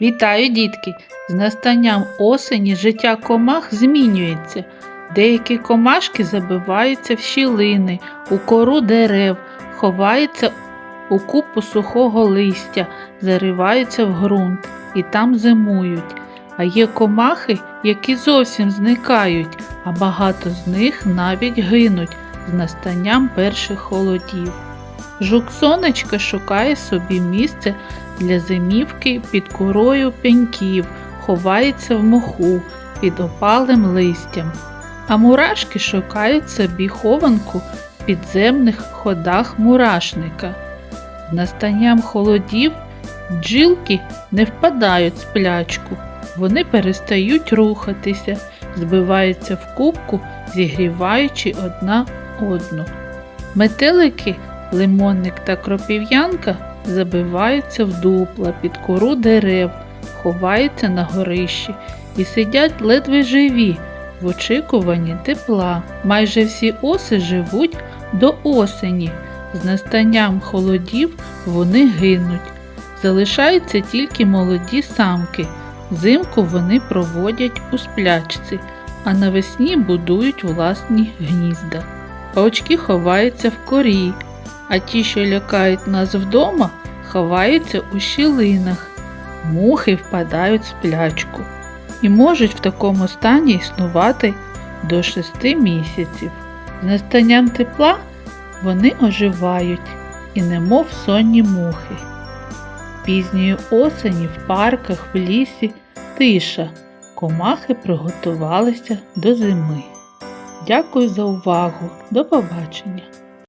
Вітаю, дітки! З настанням осені життя комах змінюється. Деякі комашки забиваються в щілини, у кору дерев, ховаються у купу сухого листя, зариваються в ґрунт і там зимують. А є комахи, які зовсім зникають, а багато з них навіть гинуть з настанням перших холодів. Жук сонечка шукає собі місце для зимівки під корою пеньків, ховається в моху під опалим листям. А мурашки шукають собі хованку в підземних ходах мурашника. Настанням холодів бджілки не впадають в сплячку, вони перестають рухатися, збиваються в кубку, зігріваючи одна одну. Метелики, лимонник та кропів'янка забиваються в дупла під кору дерев, ховаються на горищі і сидять ледве живі в очікуванні тепла. Майже всі оси живуть до осені. З настанням холодів вони гинуть. Залишаються тільки молоді самки. Зимку вони проводять у сплячці, а навесні будують власні гнізда. Паучки ховаються в корі, а ті, що лякають нас вдома, ховаються у щілинах. Мухи впадають в сплячку і можуть в такому стані існувати до шести місяців. З настанням тепла вони оживають і немов сонні мухи. Пізньої осені в парках, в лісі тиша. Комахи приготувалися до зими. Дякую за увагу. До побачення!